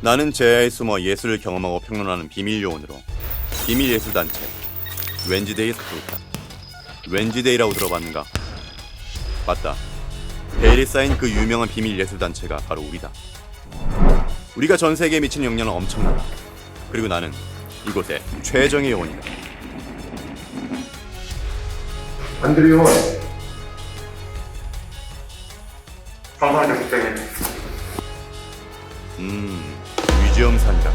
나는 제야에 숨어 예술을 경험하고 평론하는 비밀 요원으로 비밀 예술 단체 웬지데이에서 부르다. 웬지데이라고 들어봤는가? 맞다. 베일에 쌓인 그 유명한 비밀 예술 단체가 바로 우리다. 우리가 전 세계에 미치는 영향은 엄청나다. 그리고 나는 이곳의 최정의 요원이다. 안드레오 방송하자 국장님 음, 뮤지엄산이다.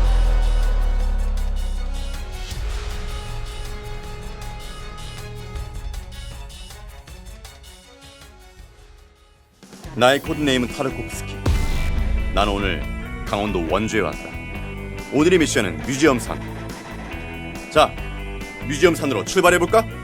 나의 코드네임은 타르코프스키. 난 오늘 강원도 원주에 왔다. 오늘의 미션은 뮤지엄산. 자, 뮤지엄산으로 출발해볼까?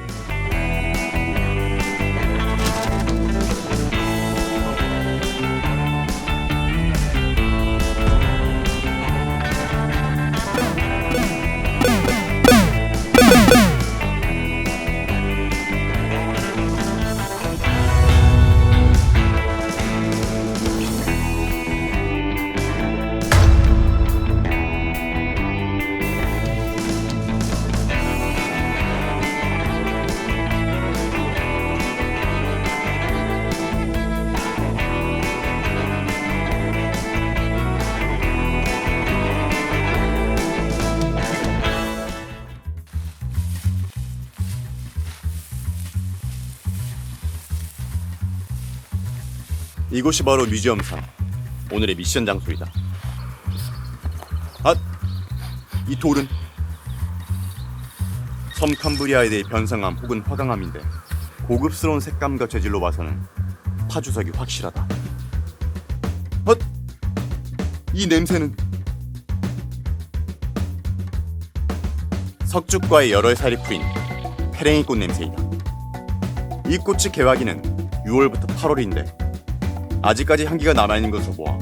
이곳이 바로 뮤지엄산. 오늘의 미션 장소이다. 아, 이 돌은 섬 캄브리아에 대해 변성함 혹은 화강암인데 고급스러운 색감과 재질로 봐서는 파주석이 확실하다. 헛! 이 냄새는 석죽과의 여러 살이 풀인 페랭이 꽃 냄새이다. 이 꽃의 개화기는 6월부터 8월인데 아직까지 향기가 남아있는 것으로 보아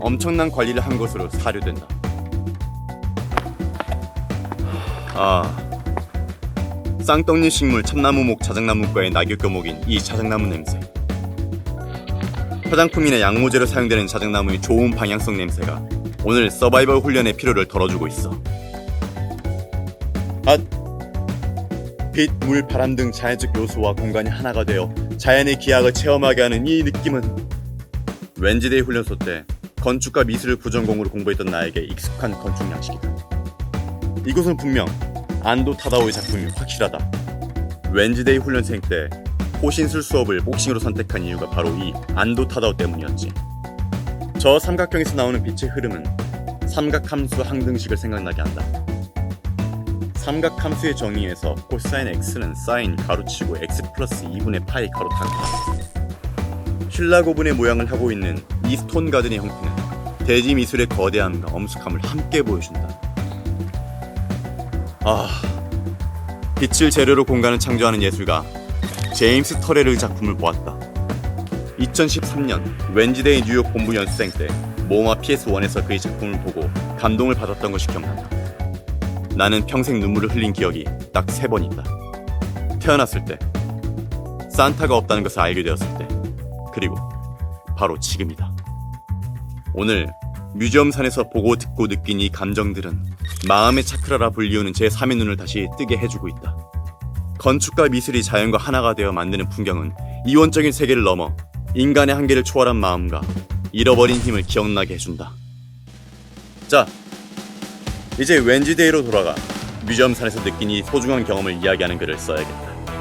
엄청난 관리를 한 것으로 사료된다. 아, 쌍떡잎 식물 참나무목 자작나무과의 낙엽 교목인 이 자작나무 냄새. 화장품이나 양모제로 사용되는 자작나무의 좋은 방향성 냄새가 오늘 서바이벌 훈련의 피로를 덜어주고 있어. 아, 빛, 물, 바람 등 자연적 요소와 공간이 하나가 되어 자연의 기약을 체험하게 하는 이 느낌은 웬지데이 훈련소 때 건축과 미술을 부전공으로 공부했던 나에게 익숙한 건축 양식이다. 이곳은 분명 안도 타다오의 작품이 확실하다. 웬지데이 훈련생 때 호신술 수업을 복싱으로 선택한 이유가 바로 이 안도 타다오 때문이었지. 저 삼각형에서 나오는 빛의 흐름은 삼각함수 항등식을 생각나게 한다. 삼각함수의 정의에서 코사인 x는 사인 가로치고 x 플러스 2분의 파이 가로 닫다. 신라고분의 모양을 하고 있는 이 스톤 가든의 형태는 대지 미술의 거대함과 엄숙함을 함께 보여준다. 아, 빛을 재료로 공간을 창조하는 예술가 제임스 터레르 작품을 보았다. 2013년 웬지데이 뉴욕 본부 연수생 때 모마 PS1에서 그의 작품을 보고 감동을 받았던 것이 기억난다. 나는 평생 눈물을 흘린 기억이 딱 세 번 있다. 태어났을 때, 산타가 없다는 것을 알게 되었을 때, 그리고 바로 지금이다. 오늘 뮤지엄 산에서 보고 듣고 느낀 이 감정들은 마음의 차크라라 불리우는 제 3의 눈을 다시 뜨게 해주고 있다. 건축과 미술이 자연과 하나가 되어 만드는 풍경은 이원적인 세계를 넘어 인간의 한계를 초월한 마음과 잃어버린 힘을 기억나게 해준다. 자, 이제 웬지데이로 돌아가 뮤지엄 산에서 느낀 이 소중한 경험을 이야기하는 글을 써야겠다.